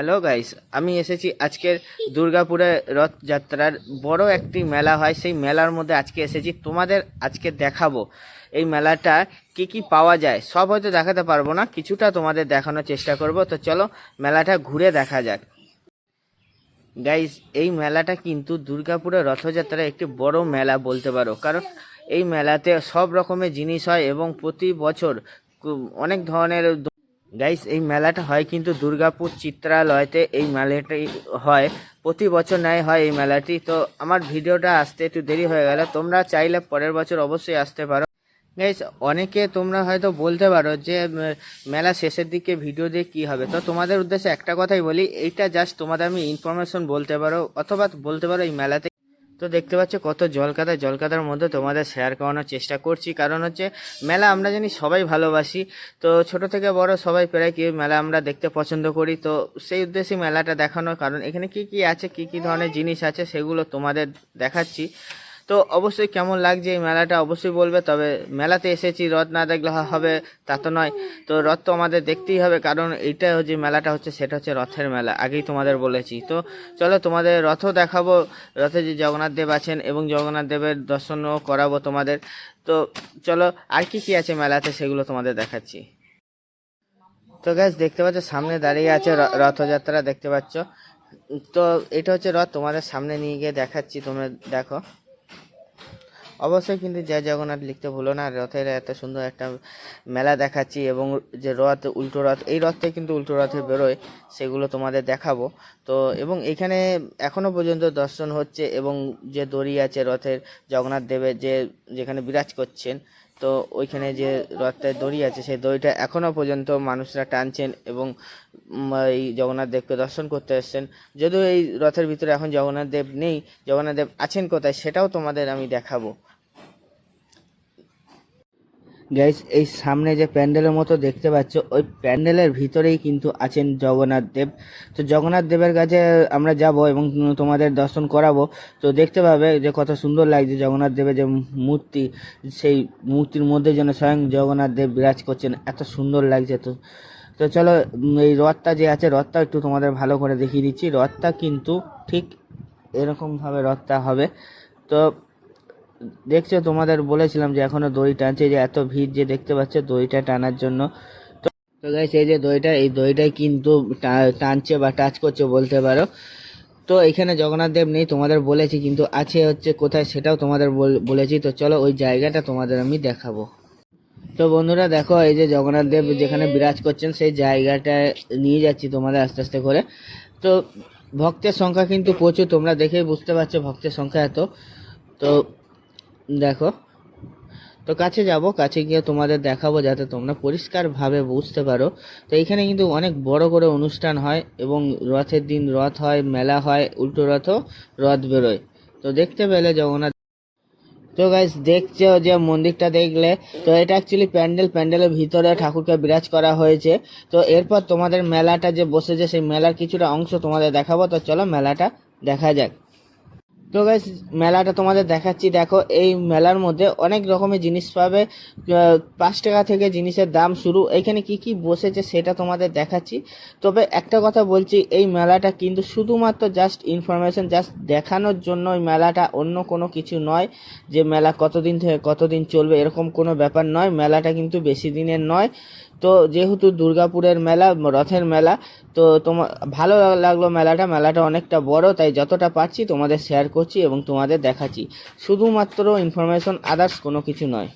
Hello guys আমি এসেছি আজকের দুর্গাপুরে রথযাত্রার বড় একটি মেলা হয়। সেই মেলার মধ্যে আজকে এসেছি। তোমাদের আজকে দেখাবো এই মেলাটা কি কি পাওয়া যায়। সব হয়তো দেখাতে পারব না। কিছুটা তোমাদের দেখানোর চেষ্টা করব। তো চলো মেলাটা ঘুরে দেখা যাক। গাইস এই মেলাটা কিন্তু দুর্গাপুরের রথযাত্রার একটি বড় মেলা বলতে পারো। কারণ এই মেলাতে সব রকমের জিনিস হয় এবং প্রতি বছর অনেক ধরনের গাইস এই মেলাটা হয় কিন্তু দুর্গাপুর চিত্রালয়তে এই মেলাটি হয়। প্রতি বছর ন্যায় হয় এই মেলাটি। তো আমার ভিডিওটা আসতে একটু দেরি হয়ে গেল। তোমরা চাইলে পরের বছর অবশ্যই আসতে পারো। গাইস অনেকে তোমরা হয়তো বলতে পারো যে মেলা শেষের দিকে ভিডিও দিয়ে কী হবে। তো তোমাদের উদ্দেশ্যে একটা কথাই বলি, এইটা জাস্ট তোমাদের আমি ইনফরমেশন বলতে পারো, অথবা বলতে পারো এই মেলাতে তো দেখতে পাচ্ছ কত জলকাদা, জলকাদার মধ্যে তোমাদের শেয়ার করানোর চেষ্টা করছি। কারণ হচ্ছে, মেলা আমরা জানি সবাই ভালোবাসি। তো ছোট থেকে বড় সবাই প্রায় কি মেলা আমরা দেখতে পছন্দ করি। তো সেই উদ্দেশ্যে মেলাটা দেখানোর কারণ, এখানে কি কি আছে, কি কি ধরনের জিনিস আছে, সেগুলো তোমাদের দেখাচ্ছি। তো অবশ্যই কেমন লাগছে এই মেলাটা অবশ্যই বলবে, তবে মেলাতে এসেছি, রথ না দেখলে হবে তা তো নয়। তো রথ তো আমাদের দেখতেই হবে, কারণ এইটা যে মেলাটা হচ্ছে সেটা হচ্ছে রথের মেলা, আগেই তোমাদের বলেছি। তো চলো তোমাদের রথও দেখাবো, রথে যে জগন্নাথ দেব আছেন এবং জগন্নাথ দেবের দর্শনও করাবো তোমাদের। তো চলো আর কি কি আছে মেলাতে সেগুলো তোমাদের দেখাচ্ছি। তো গ্যাস দেখতে পাচ্ছ সামনে দাঁড়িয়ে আছে রথযাত্রা, দেখতে পাচ্ছ। তো এটা হচ্ছে রথ তোমাদের সামনে নিয়ে গিয়ে দেখাচ্ছি, তোমরা দেখো। অবশ্যই কিন্তু জয় জগন্নাথ লিখতে ভুলো না। রথের এত সুন্দর একটা মেলা দেখাচ্ছি এবং যে রথ, উল্টো রথ, এই রথে কিন্তু উল্টো রথে বেরোয়, সেগুলো তোমাদের দেখাবো। তো, এবং এখানে এখনও পর্যন্ত দর্শন হচ্ছে এবং যে দড়ি আছে রথের, জগন্নাথ দেবের যে, যেখানে বিরাজ করছেন তো ওইখানে যে রথটায় দড়ি আছে, সেই দড়িটা এখনও পর্যন্ত মানুষরা টানছেন এবং এই জগন্নাথ দেবকে দর্শন করতে এসছেন। যদিও এই রথের ভিতরে এখন জগন্নাথ দেব নেই, জগন্নাথ দেব আছেন কোথায় সেটাও তোমাদের আমি দেখাবো। গাইস এই সামনে যে প্যান্ডেলের মতো দেখতে পাচ্ছ, ওই প্যান্ডেলের ভিতরেই কিন্তু আছেন জগন্নাথ দেব। তো জগন্নাথ দেবের কাছে আমরা যাব এবং তোমাদের দর্শন করাবো। তো দেখতে পাবে যে কত সুন্দর লাগছে জগন্নাথ দেবের যে মূর্তি, সেই মূর্তির মধ্যে যেন স্বয়ং জগন্নাথ দেব বিরাজ করছেন। এত সুন্দর লাগছে তো। তো চলো এই রথটা যে আছে, রথটা একটু তোমাদের ভালো করে দেখিয়ে দিচ্ছি। রথটা কিন্তু ঠিক এরকমভাবে রথটা হবে। তো দেখছ, তোমাদের বলেছিলাম যে এখনও দড়ি টানছে যে এত ভিড় যে দেখতে পাচ্ছ দড়িটা টানার জন্য। তো তো এই যে দড়িটা, এই দড়িটাই কিন্তু টানছে বা টাচ করছে বলতে পারো। তো এখানে জগন্নাথ দেব নেই, তোমাদের বলেছি, কিন্তু আছে হচ্ছে কোথায় সেটাও তোমাদের বল- বলেছি। তো চলো ওই জায়গাটা তোমাদের আমি দেখাবো। তো বন্ধুরা, দেখো, এই যে জগন্নাথ দেব যেখানে বিরাজ করছেন, সেই জায়গাটা নিয়ে যাচ্ছি তোমাদের আস্তে আস্তে করে। তো ভক্তের সংখ্যা কিন্তু প্রচুর, তোমরা দেখেই বুঝতে পারছ ভক্তের সংখ্যা এত। তো দেখো। তো কাছে যাব, কাছে গিয়ে তোমাদের দেখাবো যাতে তোমরা পরিষ্কারভাবে বুঝতে পারো। তো এখানে কিন্তু অনেক বড় করে অনুষ্ঠান হয় এবং রথের দিন রথ হয়, মেলা হয়, উল্টো রথও রথ বেরোয়। তো দেখতে পেলে জগন্নাথ। তো গাইস দেখছ যে মন্দিরটা দেখলে? তো এটা অ্যাকচুয়ালি প্যান্ডেল, প্যান্ডেলের ভিতরে ঠাকুরকে বিরাজ করা হয়েছে। তো এরপর তোমাদের মেলাটা যে বসেছে, সেই মেলার কিছুটা অংশ তোমাদের দেখাবো। তো চলো মেলাটা দেখা যাক। তো গাইস মেলাটা তোমাদের দেখাচ্ছি। দেখো, এই মেলার মধ্যে অনেক রকমের জিনিস পাবে। পাঁচ টাকা থেকে জিনিসের দাম শুরু। এখানে কি কি বসেছে সেটা তোমাদের দেখাচ্ছি। তবে একটা কথা বলছি, এই মেলাটা কিন্তু শুধুমাত্র জাস্ট ইনফরমেশন জাস্ট দেখানোর জন্য এই মেলাটা অন্য কোনো কিছু নয় যে মেলা কতদিন থেকে কতদিন চলবে, এরকম কোনো ব্যাপার নয়। মেলাটা কিন্তু বেশি দিনের নয়। তো যেহেতু দুর্গাপুরের মেলা, রথের মেলা, তো তোমার ভালো লাগল মেলাটা। মেলাটা অনেকটা বড়, তাই যতটা পারছি তোমাদের শেয়ার করছি এবং তোমাদের দেখাচ্ছি। শুধুমাত্র ইনফরমেশন আদার্স কোনো কিছু নয়।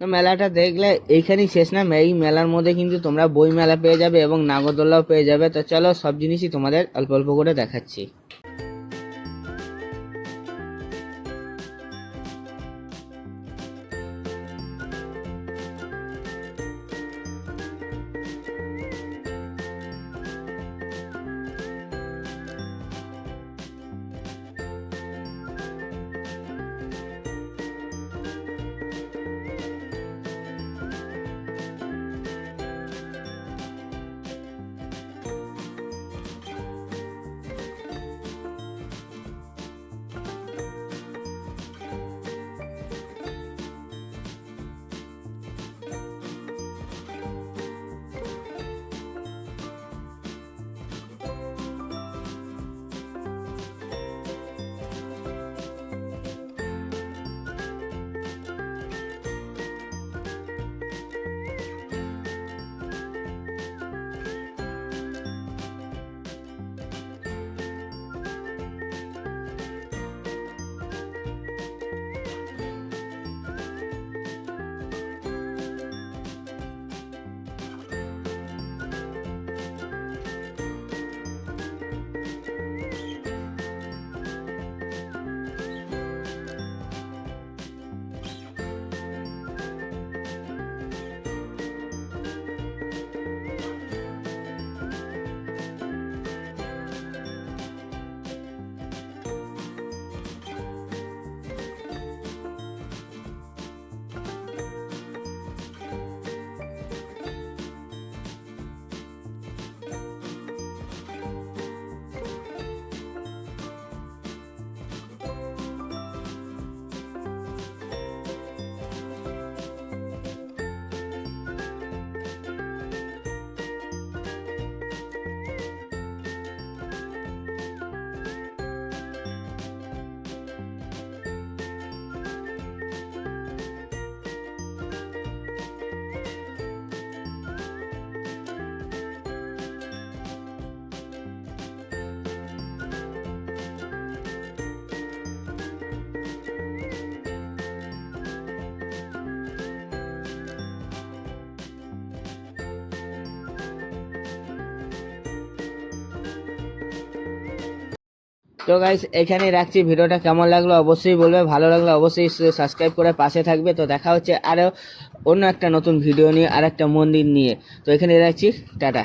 তো মেলাটা দেখলে এইখানেই শেষ না, এই মেলার মধ্যে কিন্তু তোমরা বই মেলা পেয়ে যাবে এবং নাগরদোল্লাও পেয়ে যাবে। তো চলো সব জিনিসই তোমাদের অল্প অল্প করে দেখাচ্ছি। তো গাইস এখানে রাখছি। ভিডিওটা কেমন লাগল অবশ্যই বলবে, ভালো লাগল অবশ্যই সাবস্ক্রাইব করে পাশে থাকবে। তো দেখা হচ্ছে আরও অন্য একটা নতুন ভিডিও নিয়ে আর একটা মন্দির নিয়ে। তো এখানে রাখছি, টাটা।